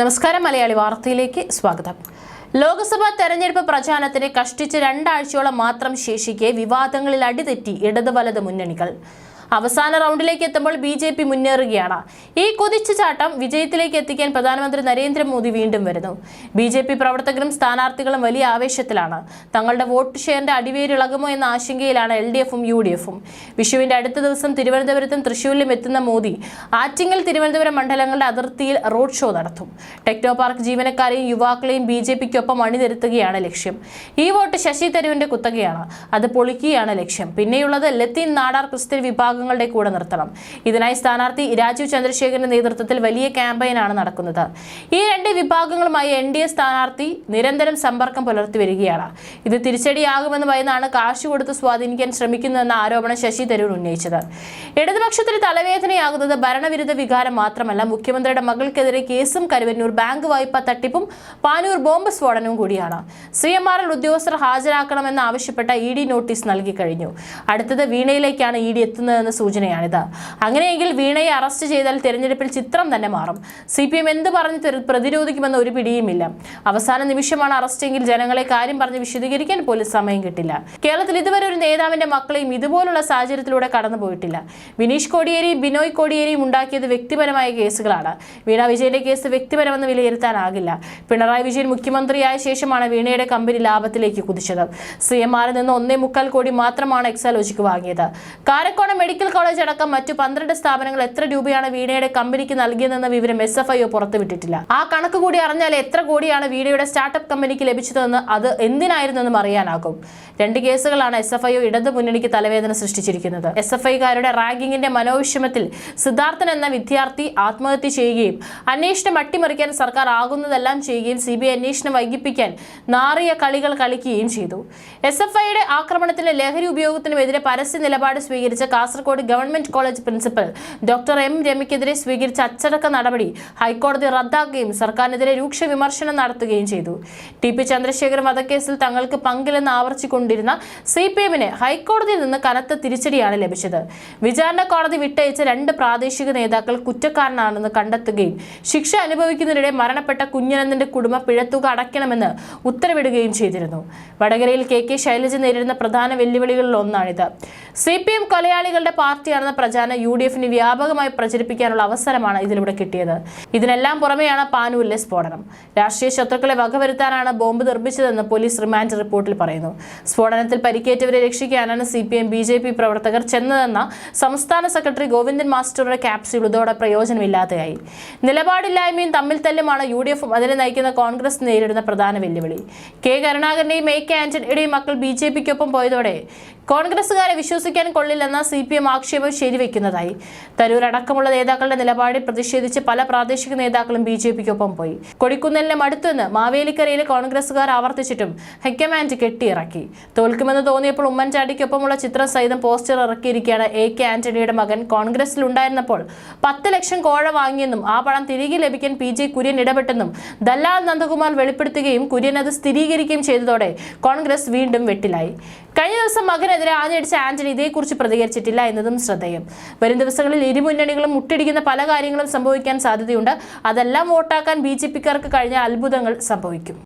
നമസ്കാരം മലയാളി വാർത്തയിലേക്ക് സ്വാഗതം. ലോക്സഭാ തെരഞ്ഞെടുപ്പ് പ്രചാരണത്തിന് കഷ്ടിച്ച് രണ്ടാഴ്ചയോളം മാത്രം ശേഷിക്കെ വിവാദങ്ങളിൽ അടിതെറ്റി ഇടത് വലത് മുന്നണികൾ. അവസാന റൗണ്ടിലേക്ക് എത്തുമ്പോൾ ബി ജെ പി മുന്നേറുകയാണ്. ഈ കുതിച്ചുചാട്ടം വിജയത്തിലേക്ക് എത്തിക്കാൻ പ്രധാനമന്ത്രി നരേന്ദ്രമോദി വീണ്ടും വരുന്നു. ബി ജെ പി പ്രവർത്തകരും സ്ഥാനാർത്ഥികളും വലിയ ആവേശത്തിലാണ്. തങ്ങളുടെ വോട്ട് ഷെയറിന്റെ അടിവേരിളകുമോ എന്ന ആശങ്കയിലാണ് എൽ ഡി എഫും യു ഡി എഫും. വിഷുവിന്റെ അടുത്ത ദിവസം തിരുവനന്തപുരത്തും തൃശൂരിലും എത്തുന്ന മോദി ആറ്റിങ്ങൽ തിരുവനന്തപുരം മണ്ഡലങ്ങളുടെ അതിർത്തിയിൽ റോഡ് ഷോ നടത്തും. ടെക്നോ പാർക്ക് ജീവനക്കാരെയും യുവാക്കളെയും ബി ജെ പിക്കൊപ്പം അണിനിരത്തുകയാണ് ലക്ഷ്യം. ഈ വോട്ട് ശശി തരൂരിന്റെ കുത്തകയാണ്. അത് പൊളിക്കുകയാണ് ലക്ഷ്യം. പിന്നെയുള്ളത് ലത്തീൻ നാടാർ ക്രിസ്ത്യൻ വിഭാഗങ്ങളുടെ കൂടെ നിർത്തണം. ഇതിനായി സ്ഥാനാർത്ഥി രാജീവ് ചന്ദ്രശേഖരന്റെ നേതൃത്വത്തിൽ വലിയ ക്യാമ്പയിനാണ് നടക്കുന്നത്. ഈ രണ്ട് വിഭാഗങ്ങളുമായി എൻ ഡി എ സ്ഥാനാർത്ഥി നിരന്തരം സമ്പർക്കം പുലർത്തി വരികയാണ്. ഇത് തിരിച്ചടിയാകുമെന്ന് ഭയന്നാണ് കാശ് കൊടുത്ത് സ്വാധീനിക്കാൻ ശ്രമിക്കുന്നതെന്ന ആരോപണം ശശി തരൂർ ഉന്നയിച്ചത്. ഇടതുപക്ഷത്തിന് തലവേദനയാകുന്നത് ഭരണവിരുദ്ധ വികാരം മാത്രമല്ല മുഖ്യമന്ത്രിയുടെ മകൾക്കെതിരെ കേസും കരുവന്നൂർ ബാങ്ക് വായ്പ തട്ടിപ്പും പാനൂർ ബോംബ് സ്ഫോടനവും കൂടിയാണ്. സി എം ആർ എൽ ഉദ്യോഗസ്ഥർ ഹാജരാക്കണമെന്ന് ആവശ്യപ്പെട്ട ഇ ഡി നോട്ടീസ് നൽകി കഴിഞ്ഞു. അടുത്തത് വീണയിലേക്കാണ് ഇ ഡി എത്തുന്നതെന്ന സൂചനയാണിത്. അങ്ങനെയെങ്കിൽ വീണയെ അറസ്റ്റ് ചെയ്താൽ തെരഞ്ഞെടുപ്പിൽ ചിത്രം തന്നെ മാറും. സി പി എം എന്ത് പറഞ്ഞ് പ്രതിരോധിക്കുമെന്ന് ഒരു പിടിയുമില്ല. അവസാന നിമിഷമാണ് അറസ്റ്റെങ്കിൽ ജനങ്ങളെ കാര്യം പറഞ്ഞ് വിശദീകരിക്കാൻ പോലും സമയം കിട്ടില്ല. കേരളത്തിൽ ഇതുവരെ ഒരു നേതാവിന്റെ മക്കളെയും ഇതുപോലുള്ള സാഹചര്യത്തിലൂടെ കടന്നുപോയിട്ടില്ല. വിനീഷ് കോടിയേരിയും ബിനോയ് കോടിയേരിയും ഉണ്ടാക്കിയത് വ്യക്തിപരമായ കേസുകളാണ്. വീണ വിജയന്റെ കേസ് വ്യക്തിപരമെന്ന് വിലയിരുത്താനാകില്ല. പിണറായി വിജയൻ മുഖ്യമന്ത്രിയായ ശേഷമാണ് വീണയുടെ കമ്പനി ലാഭത്തിലേക്ക് കുതിച്ചത്. സി എം ആറിൽ നിന്ന് ഒന്നേ മുക്കാൽ കോടി മാത്രമാണ് എക്സാലോജിക്ക് വാങ്ങിയത്. കാരക്കോണം മെഡിക്കൽ കോളേജ് അടക്കം മറ്റു പന്ത്രണ്ട് സ്ഥാപനങ്ങൾ എത്ര രൂപയാണ് വീണയുടെ കമ്പനിക്ക് നൽകിയതെന്ന വിവരം എസ് എഫ് ഐ പുറത്തുവിട്ടിട്ടില്ല ആ കണക്ക് കൂടി അറിഞ്ഞാൽ എത്ര കോടിയാണ് വീണയുടെ സ്റ്റാർട്ടപ്പ് കമ്പനിക്ക് ലഭിച്ചതെന്ന് അത് എന്തിനായിരുന്നെന്നും അറിയാനാകും. രണ്ട് കേസുകളാണ് എസ് എഫ് ഐ ഇടതു മുന്നണിക്ക് തലവേദന സൃഷ്ടിച്ചിരിക്കുന്നത്. എസ് എഫ് ഐക്കാരുടെ റാങ്കിങ്ങിന്റെ മനോവിഷമത്തിൽ സിദ്ധാർത്ഥൻ എന്ന വിദ്യാർത്ഥി ആത്മഹത്യ ചെയ്യുകയും അന്വേഷണം അട്ടിമറിക്കാൻ സർക്കാർ ആകുന്നതെല്ലാം ചെയ്യുകയും സി ബി ഐ അന്വേഷണം വൈകിപ്പിക്കാൻ നാറിയ കളികൾ കളിക്കുകയും ചെയ്തു. എസ് എഫ് ഐയുടെ ആക്രമണത്തിന് ലഹരി ഉപയോഗത്തിനുമെതിരെ പരസ്യ നിലപാട് സ്വീകരിച്ച Kasaragod government college principal doctor M രമയ്ക്കെതിരെ സ്വീകരിച്ച അച്ചടക്ക നടപടി ഹൈക്കോടതി റദ്ദാക്കുകയും സർക്കാരിനെതിരെ രൂക്ഷ വിമർശനം നടത്തുകയും ചെയ്തു. ടി പി ചന്ദ്രശേഖർ വധക്കേസിൽ തങ്ങൾക്ക് പങ്കില്ലെന്ന് ആവർത്തിക്കൊണ്ടിരുന്ന സി പി എമ്മിന് ഹൈക്കോടതിയിൽ നിന്ന് കനത്ത തിരിച്ചടിയാണ് ലഭിച്ചത്. വിചാരണ കോടതി വിട്ടയച്ച രണ്ട് പ്രാദേശിക നേതാക്കൾ കുറ്റക്കാരനാണെന്ന് കണ്ടെത്തുകയും ശിക്ഷ അനുഭവിക്കുന്നതിനിടെ മരണപ്പെട്ട കുഞ്ഞനന്ദന്റെ കുടുംബ പിഴത്തുക അടയ്ക്കണമെന്ന് ഉത്തരവിടുകയും ചെയ്തിരുന്നു. വടകരയിൽ കെ കെ ശൈലജ നേരിടുന്ന പ്രധാന വെല്ലുവിളികളിൽ ഒന്നാണിത്. സി പി എം കൊലയാളികളുടെ പാർട്ടിയാണെന്ന പ്രചാരണം യു ഡി എഫിന് വ്യാപകമായി പ്രചരിപ്പിക്കാനുള്ള അവസരമാണ് ഇതിലൂടെ കിട്ടിയത്. ഇതിനെല്ലാം പുറമെയാണ് പാനൂരിലെ സ്ഫോടനം. രാഷ്ട്രീയ ശത്രുക്കളെ വകവരുത്താനാണ് ബോംബ് നിർമ്മിച്ചതെന്ന് പോലീസ് റിമാൻഡ് റിപ്പോർട്ടിൽ പറയുന്നു. സ്ഫോടനത്തിൽ പരിക്കേറ്റവരെ രക്ഷിക്കാനാണ് C P M B J P പ്രവർത്തകർ ചെന്നതെന്ന സംസ്ഥാന സെക്രട്ടറി ഗോവിന്ദൻ മാസ്റ്ററുടെ ക്യാപ്സ്യൂൾ ഇതോടെ പ്രയോജനമില്ലാതെയായി. നിലപാടില്ലായ്മയും തമ്മിൽ തല്ലുമാണ് യു ഡി എഫും അതിനെ നയിക്കുന്ന കോൺഗ്രസ് നേരിടുന്ന പ്രധാന വെല്ലുവിളി. കെ കരുണാകരന്റെയും എ കെ ആന്റണിയുടെയും മക്കൾ ബി ജെ പിക്കൊപ്പം പോയതോടെ കോൺഗ്രസുകാരെ വിശ്വസിക്കാൻ കൊള്ളില്ലെന്ന സി പി എം ആക്ഷേപം ശരിവെക്കുന്നതായി. തരൂർ അടക്കമുള്ള നേതാക്കളുടെ നിലപാടിൽ പ്രതിഷേധിച്ച് പല പ്രാദേശിക നേതാക്കളും ബി ജെ പിക്കൊപ്പം പോയി. കൊടിക്കുന്നിലിനെ മടുത്തുവെന്ന് മാവേലിക്കരയിലെ കോൺഗ്രസുകാർ ആവർത്തിച്ചിട്ടും ഹൈക്കമാൻഡ് കെട്ടിയിറക്കി. തോൽക്കുമെന്ന് തോന്നിയപ്പോൾ ഉമ്മൻചാണ്ടിക്കൊപ്പമുള്ള ചിത്രം സഹിതം പോസ്റ്റർ ഇറക്കിയിരിക്കുകയാണ് എ കെ ആന്റണിയുടെ മകൻ. കോൺഗ്രസിലുണ്ടായിരുന്നപ്പോൾ പത്ത് ലക്ഷം കോഴ വാങ്ങിയെന്നും ആ പണം തിരികെ ലഭിക്കാൻ പി ജെ കുര്യൻ ഇടപെട്ടെന്നും ദല്ലാൽ നന്ദകുമാർ വെളിപ്പെടുത്തുകയും കുര്യൻ അത് സ്ഥിരീകരിക്കുകയും ചെയ്തതോടെ കോൺഗ്രസ് വീണ്ടും വെട്ടിലായി. കഴിഞ്ഞ ദിവസം മകനെതിരെ ആഞ്ഞടിച്ച ആന്റണി ഇതേക്കുറിച്ച് പ്രതികരിച്ചിട്ടില്ല എന്നതും ശ്രദ്ധേയം. വരും ദിവസങ്ങളിൽ ഇരുമുന്നണികളും മുട്ടിടിക്കുന്ന പല കാര്യങ്ങളും സംഭവിക്കാൻ സാധ്യതയുണ്ട്. അതെല്ലാം വോട്ടാക്കാൻ ബി ജെ പിക്കാർക്ക് കഴിഞ്ഞ അത്ഭുതങ്ങൾ സംഭവിക്കും.